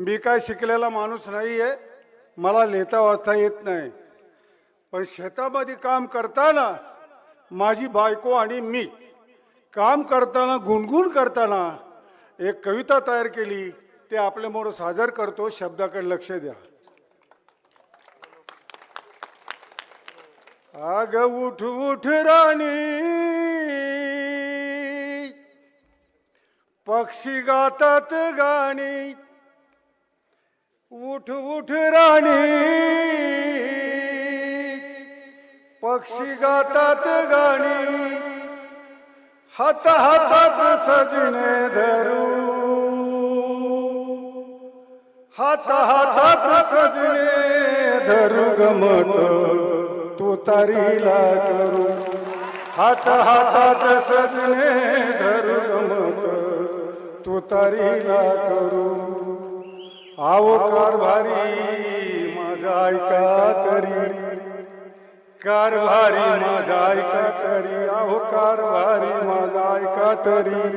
मी काय शिकलेला माणूस नाही आहे मला लिहिता वाचता येत नाही. पण शेतामध्ये काम करताना माझी बायको आणि मी काम करताना गुणगुण करताना एक कविता तयार केली ते आपल्यामुळं सादर करतो. शब्दाकडे लक्ष द्या. आग उठ उठ राणी पक्षी गातात गाणी उठ उठ राणी. पक्षी गातात गाणी. हात हातात सजने धरू. हात हातात सजने धरू गमत. तू तारीला करू. हात हातात सजने धरू गमत. तू तारीला करू. आव कारभारी माझा ऐका तरी. कारभारी माझा ऐका तरी. आहो कारभारी माझा ऐका तरी.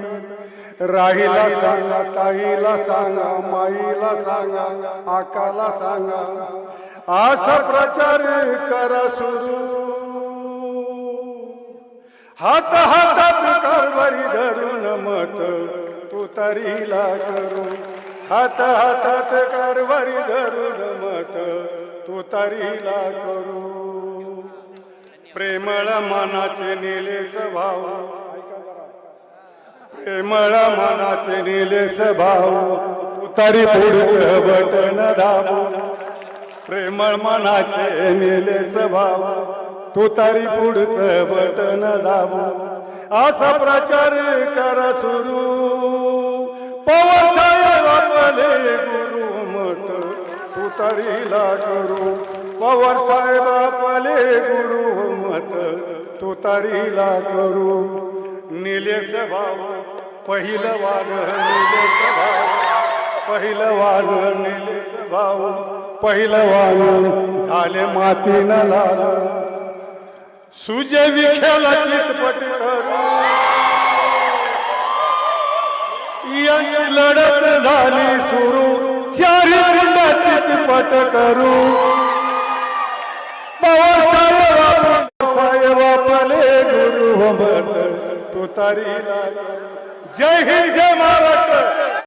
राहीला सांगा ताईला सांगा माईला सांगा आकाला सांगा. असा प्रचार करा सुरू. हात हातात कारभारी धरून मत तू तरीला करू. हात हातात कारभारी धरून मत तू तरीला करू. प्रेमळ मनाचे निलेश स्वभाव प्रेमळ मनाचे निलेश स्वभाव तू तरी पुढचं बटन दाबू. प्रेमळ मनाचे निलेश स्वभाव तू तरी पुढचं बटन दाबू. असा प्रचार करा सुरू. झाले गुरु मत तू तरीला करू. पवार साहेब आपले गुरु मत तू तरीला करू. निलेश भाऊ पहिलं वाद निलेश भाऊ. पहिलं वाद निलेश भाऊ. पहिलं वाद झाले मातीनं लाल. सुजय विखेला चितपट करू. लढत पट करू. पवार गुरु मत तू तारीला जय हिंद जय महाराष्ट्र.